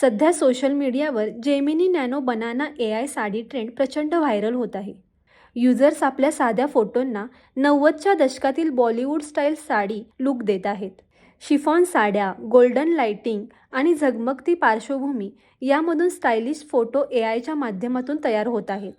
सध्या सोशल मीडियावर Gemini nano banana A I sari trend प्रचंड व्हायरल होत आहे. युजर्स आपल्या साध्या फोटोंना नव्वदच्या दशकातील बॉलिवूड स्टाईल साडी लुक देत आहेत. शिफॉन साड्या गोल्डन लाइटिंग आणि झगमगती पार्श्वभूमी यामधून स्टायलिश फोटो ए आयच्या माध्यमातून तयार होत आहेत.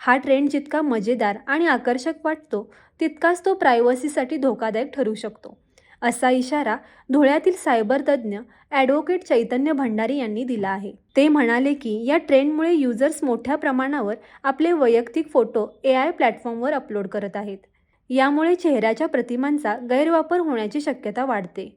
हा ट्रेंड जितका मजेदार आणि आकर्षक वाटतो तितकाच तो प्रायव्हसीसाठी धोकादायक ठरू शकतो. असा इशारा धुळ्यातील सायबर तज्ज्ञ ॲडव्होकेट चैतन्य भंडारी यांनी दिला आहे. ते म्हणाले की या ट्रेंडमुळे युजर्स मोठ्या प्रमाणावर आपले वैयक्तिक फोटो ए आय प्लॅटफॉर्मवर अपलोड करत आहेत. यामुळे चेहऱ्याच्या प्रतिमांचा गैरवापर होण्याची शक्यता वाढते.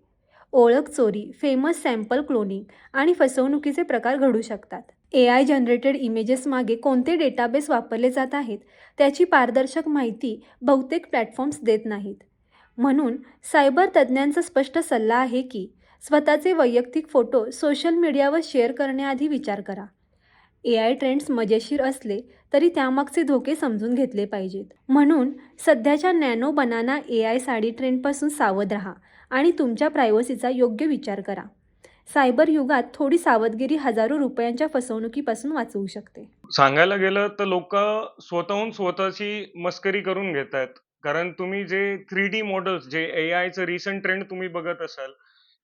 ओळख चोरी फेमस सॅम्पल क्लोनिंग आणि फसवणुकीचे प्रकार घडू शकतात. ए आय जनरेटेड इमेजेस मागे कोणते डेटाबेस वापरले जात आहेत त्याची पारदर्शक माहिती बहुतेक प्लॅटफॉर्म्स देत नाहीत. म्हणून सायबर तज्ज्ञांचा स्पष्ट सल्ला आहे की स्वतःचे वैयक्तिक फोटो सोशल मीडियावर शेअर करण्याआधी विचार करा. ए आय ट्रेंड्स मजेशीर असले तरी त्यामागचे धोके समजून घेतले पाहिजेत. म्हणून सध्याच्या nano banana A I sari ट्रेंडपासून सावध राहा आणि तुमच्या प्रायव्हसीचा योग्य विचार करा. सायबर युगात थोडी सावधगिरी हजारो रुपयांच्या फसवणुकीपासून वाचवू शकते. सांगायला गेलं तर लोक स्वतःहून स्वतःची मस्करी करून घेत आहेत कारण तुम्ही जे थ्री डी मॉडेल्स जे ए आयचं रिसंट ट्रेंड तुम्ही बघत असाल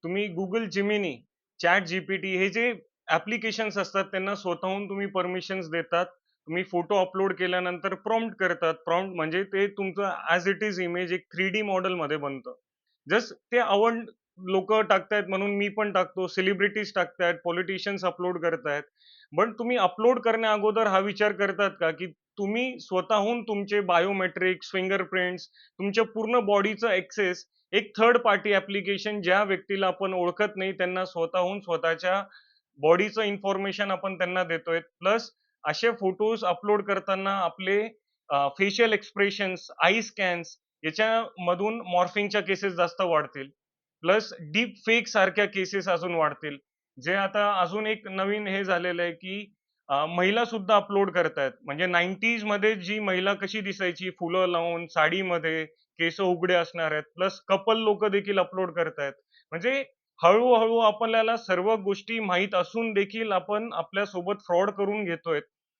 तुम्ही गुगल जिमिनी चॅट जीपीटी हे जे ऍप्लिकेशन्स असतात त्यांना स्वतःहून तुम्ही परमिशन्स देतात. तुम्ही फोटो अपलोड केल्यानंतर प्रॉम्प्ट करतात. प्रॉम्प्ट म्हणजे ते तुमचं ॲज इट इज इमेज एक थ्री डी मॉडेलमध्ये बनतं. जस्ट ते आवड लोक टाकतायत म्हणून मी पण टाकतो सेलिब्रिटीज टाकतायत पॉलिटिशियन्स अपलोड करतायत. पण तुम्ही अपलोड करण्या अगोदर हा विचार करतात का की तुम्ही स्वतःहून तुमचे बायोमेट्रिक्स फिंगरप्रिंट्स तुमच्या पूर्ण बॉडीचं एक्सेस एक थर्ड पार्टी ऍप्लिकेशन ज्या व्यक्तीला आपण ओळखत नाही त्यांना स्वतःहून स्वतःच्या बॉडीचं इन्फॉर्मेशन आपण त्यांना देतोय. प्लस असे फोटोज अपलोड करताना आपले फेशियल एक्सप्रेशन्स आय स्कॅन्स याच्यामधून मॉर्फिंगच्या केसेस जास्त वाढतील. प्लस डीप फेक सारख्या केसेस अजून वाढतील. जे आता अजून एक नवीन हे झालेलं आहे की महिला सुद्धा अपलोड करतायत. म्हणजे नाईन्टीजमध्ये जी महिला कशी दिसायची फुलं लावून साडीमध्ये केस उघडे असणार आहेत प्लस कपल लोक देखील अपलोड करतायत. म्हणजे हळूहळू आपल्याला सर्व गोष्टी माहीत असून देखील आपण आपल्यासोबत फ्रॉड करून घेतोय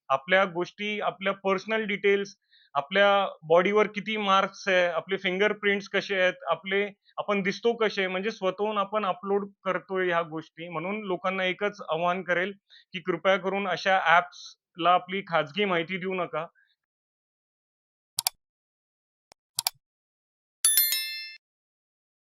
आपल्या गोष्टी आपल्या पर्सनल डिटेल्स आपल्या बॉडीवर किती मार्क्स आहे आपले फिंगरप्रिंट्स कसे आहेत आपले आपण दिसतो कसे म्हणजे स्वतःहून आपण अपलोड करतोय ह्या गोष्टी. म्हणून लोकांना एकच आवाहन करेल की कृपया करून अशा ऍप्स ला आपली खाजगी माहिती देऊ नका.